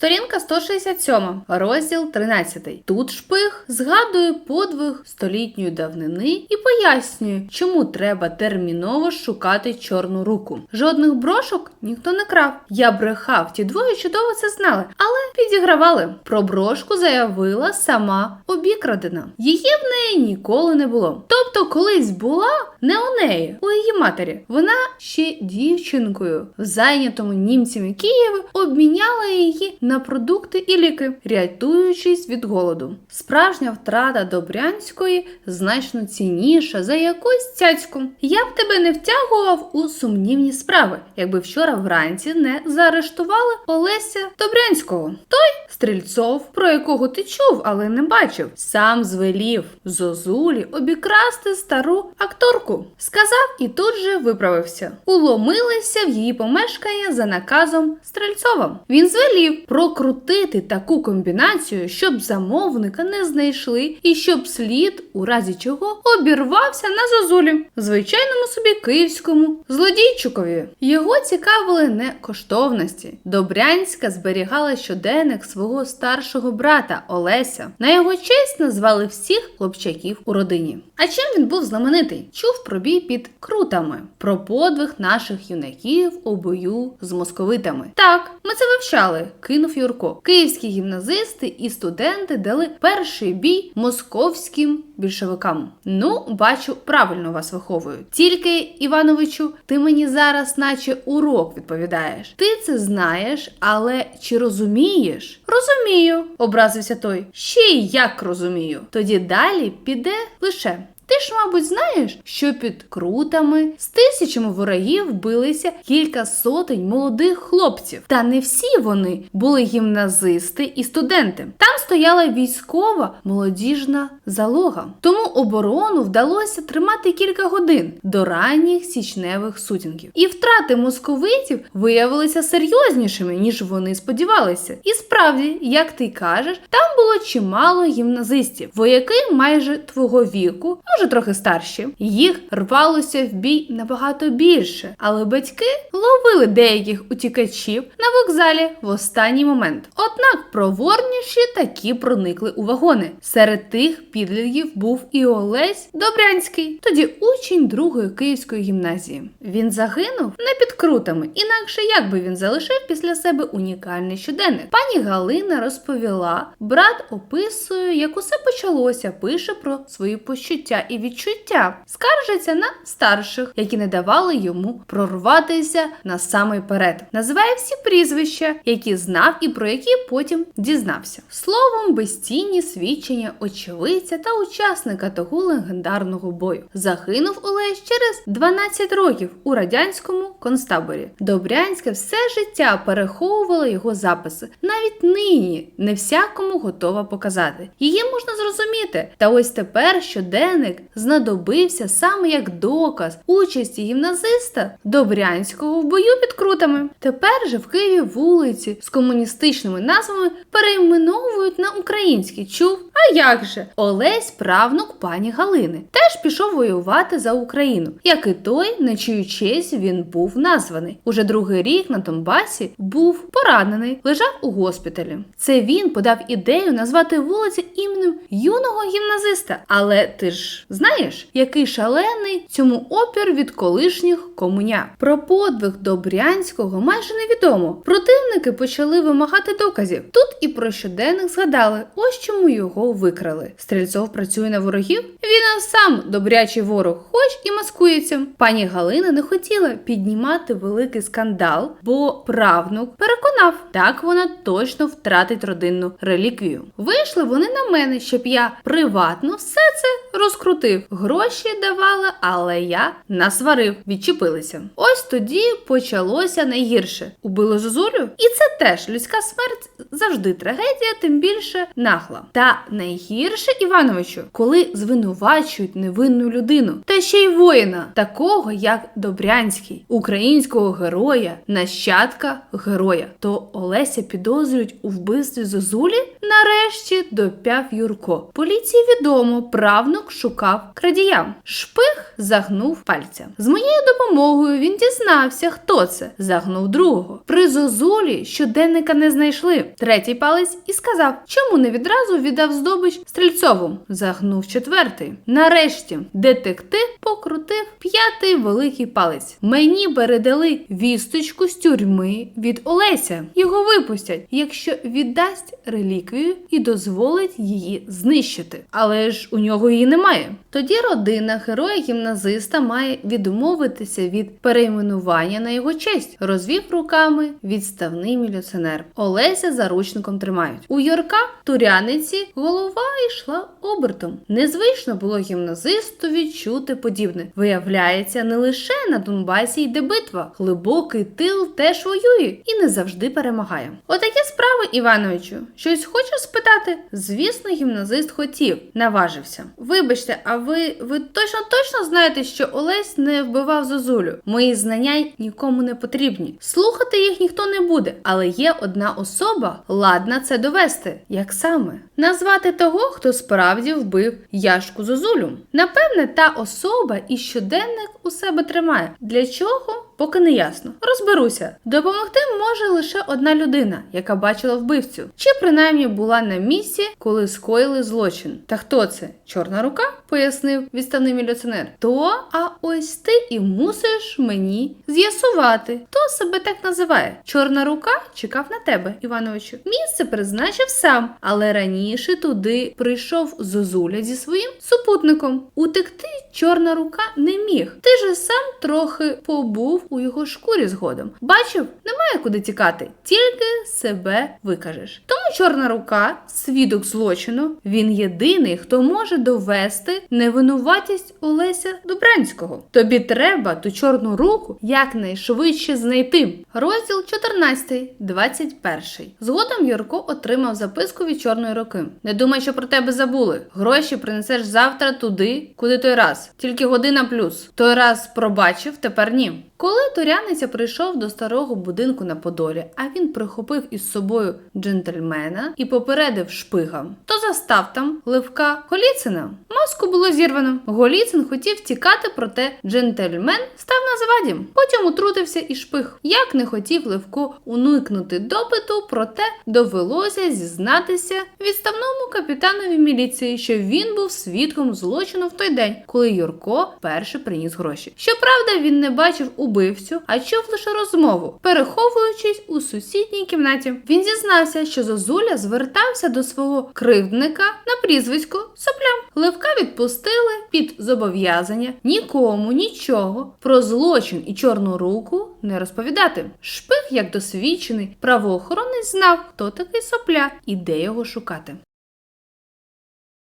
Сторінка 167, розділ 13. Тут шпиг згадує подвиг столітньої давнини і пояснює, чому треба терміново шукати чорну руку. Жодних брошок ніхто не крав. Я брехав, ті двоє чудово це знали, але підігравали. Про брошку заявила сама обікрадена. Її в неї ніколи не було. Тобто, колись була не у неї, у її матері. Вона ще дівчинкою в зайнятому німцями Києві обміняла її на продукти і ліки, рятуючись від голоду. Справжня втрата Добрянської значно цінніша за якусь цяцьку. Я б тебе не втягував у сумнівні справи, якби вчора вранці не заарештували Олеся Добрянського. Той стрільцов, про якого ти чув, але не бачив, сам звелів Зозулі обікрасти стару акторку. Сказав і тут же виправився. Уломилися в її помешкання за наказом Стрельцова. Він звелів прокрутити таку комбінацію, щоб замовника не знайшли, і щоб слід, у разі чого, обірвався на Зозулі, звичайному собі київському злодійчукові. Його цікавили не коштовності. Добрянська зберігала щоденник свого старшого брата Олеся. На його честь назвали всіх хлопчаків у родині. А чим він був знаменитий? Чув про бій під крутами, про подвиг наших юнаків у бою з московитами. Так, ми це вивчали, кинув Юрко. Київські гімназисти і студенти дали перший бій московським більшовикам. Ну, бачу, правильно вас виховують. Тільки, Івановичу, ти мені зараз, наче урок відповідаєш. Ти це знаєш, але чи розумієш? Розумію, образився той. Ще й як розумію. Тоді далі піде лише. Ти ж, мабуть, знаєш, що під крутами з тисячами ворогів билися кілька сотень молодих хлопців. Та не всі вони були гімназисти і студенти. Там стояла військова молодіжна залога. Тому оборону вдалося тримати кілька годин до ранніх січневих сутінків. І втрати московитів виявилися серйознішими, ніж вони сподівалися. І справді, як ти кажеш, там було чимало гімназистів, вояки майже твого віку, може трохи старші. Їх рвалося в бій набагато більше, але батьки ловили деяких утікачів на вокзалі в останній момент. Однак проворніші такі проникли у вагони. Серед тих підлітків був і Олесь Добрянський, тоді учень другої київської гімназії. Він загинув не під крутами, інакше як би він залишив після себе унікальний щоденник. Пані Галина розповіла, брат описує, як усе почалося, пише про свої почуття і відчуття, скаржиться на старших, які не давали йому прорватися на самий перед. Називає всі прізвища, які знав і про які потім дізнався. Словом, безцінні свідчення очевидця та учасника того легендарного бою. Загинув Олесь через 12 років у радянському концтаборі. Добрянське все життя переховувала його записи. Навіть нині не всякому готова показати. Її можна зрозуміти. Та ось тепер щоденник знадобився саме як доказ участі гімназиста Добрянського в бою під крутами. Тепер же в Києві вулиці з комуністичними назвами перейменовують на українські. Чув? А як же? Олесь, правнук пані Галини, теж пішов воювати за Україну. Як і той, на чию честь він був названий. Уже другий рік на Донбасі був поранений, лежав у госпіталі. Це він подав ідею назвати вулиці іменем юного гімназиста. Але ти ж знаєш, який шалений цьому опір від колишніх комуня. Про подвиг Добрянського майже невідомо. Противники почали вимагати доказів. Тут і про щоденник згадали. Ось чому його викрали. Стрільцов працює на ворогів. Він сам добрячий ворог, хоч і маскується. Пані Галина не хотіла піднімати великий скандал, бо правнук переконав, так вона точно втратить родинну реліквію. Вийшли вони на мене, щоб я приватно все це розкрутив. Гроші давала, але я насварив, відчепилися. Ось тоді почалося найгірше. Убили Зозулю, і це теж людська смерть завжди трагедія, тим більше нахла. Та найгірше Івановичу, коли звинувачують невинну людину, та ще й воїна, такого як Добрянський, українського героя, нащадка героя. То Олеся підозрюють у вбивстві Зозулі? нарешті доп'яв Юрко. Поліції відомо, правнук шукав крадія. Шпих загнув пальця. З моєю допомогою він дізнався, хто це. Загнув другого. При зозулі щоденника не знайшли. Третій палець і сказав, чому не відразу віддав здобич стрільцову. Загнув четвертий. Нарешті детектив покрутив п'ятий великий палець. Мені передали вісточку з тюрми від Олеся. Його випустять, якщо віддасть реліквію і дозволить її знищити. Але ж у нього її немає. Тоді родина героя гімназиста має відмовитися від перейменування на його честь. Розвів руками відставний міліціонер. Олеся заручником тримають. У Йорка туряниці голова йшла обертом. Незвично було гімназисту відчути подібне. Виявляється, не лише на Донбасі йде битва. Глибокий тил теж воює і не завжди перемагає. Отакі справи, Івановичу. Щось хочеш спитати? Звісно, гімназист хотів, наважився. Вибачте, а ви, ви точно точно знаєте, що Олесь не вбивав Зозулю? Мої знання нікому не потрібні. Слухати їх ніхто не буде, але є одна особа, ладна це довести. Як саме? Назвати того, хто справді вбив Яшку Зозулю. Напевне, та особа і щоденник у себе тримає. Для чого? Поки не ясно. Розберуся. Допомогти може лише одна людина, яка бачила вбивцю, чи принаймні була на місці, коли скоїли злочин. Та хто це? Чорна рука? пояснив відставний міліціонер. То, а ось ти і мусиш мені з'ясувати, хто себе так називає. Чорна рука чекав на тебе, Івановичу. Місце призначив сам, але раніше туди прийшов Зозуля зі своїм супутником. Утекти чорна рука не міг. Ти же сам трохи побув у його шкурі згодом. Бачив, немає куди тікати, тільки себе викажеш. Тому чорна рука, свідок злочину, він єдиний, хто може довести невинуватість Олеся Дубранського. Тобі треба ту чорну руку якнайшвидше знайти. Розділ 14, 21. Згодом Юрко отримав записку від чорної руки. Не думай, що про тебе забули. Гроші принесеш завтра туди, куди той раз. Тільки година плюс. Той раз пробачив, тепер ні. Коли Туряниця прийшов до старого будинку на Подолі, а він прихопив із собою джентльмена і попередив шпигам, то застав там Левка Голіцина. Маску було зірвано. Голіцин хотів тікати, проте джентльмен став на заваді. Потім утрутився і шпиг. Як не хотів Левко уникнути допиту, проте довелося зізнатися відставному капітанові міліції, що він був свідком злочину в той день, коли Юрко перше приніс гроші. Щоправда, він не бачив убивцю, а чув лише розмову, переховуючись у сусідній кімнаті. Він зізнався, що Зозуля звертався до свого кривдника на прізвисько Соплям. Левка відпустили під зобов'язання нікому нічого про злочин і чорну руку не розповідати. Шпих, як досвідчений правоохоронець, знав, хто такий сопля і де його шукати.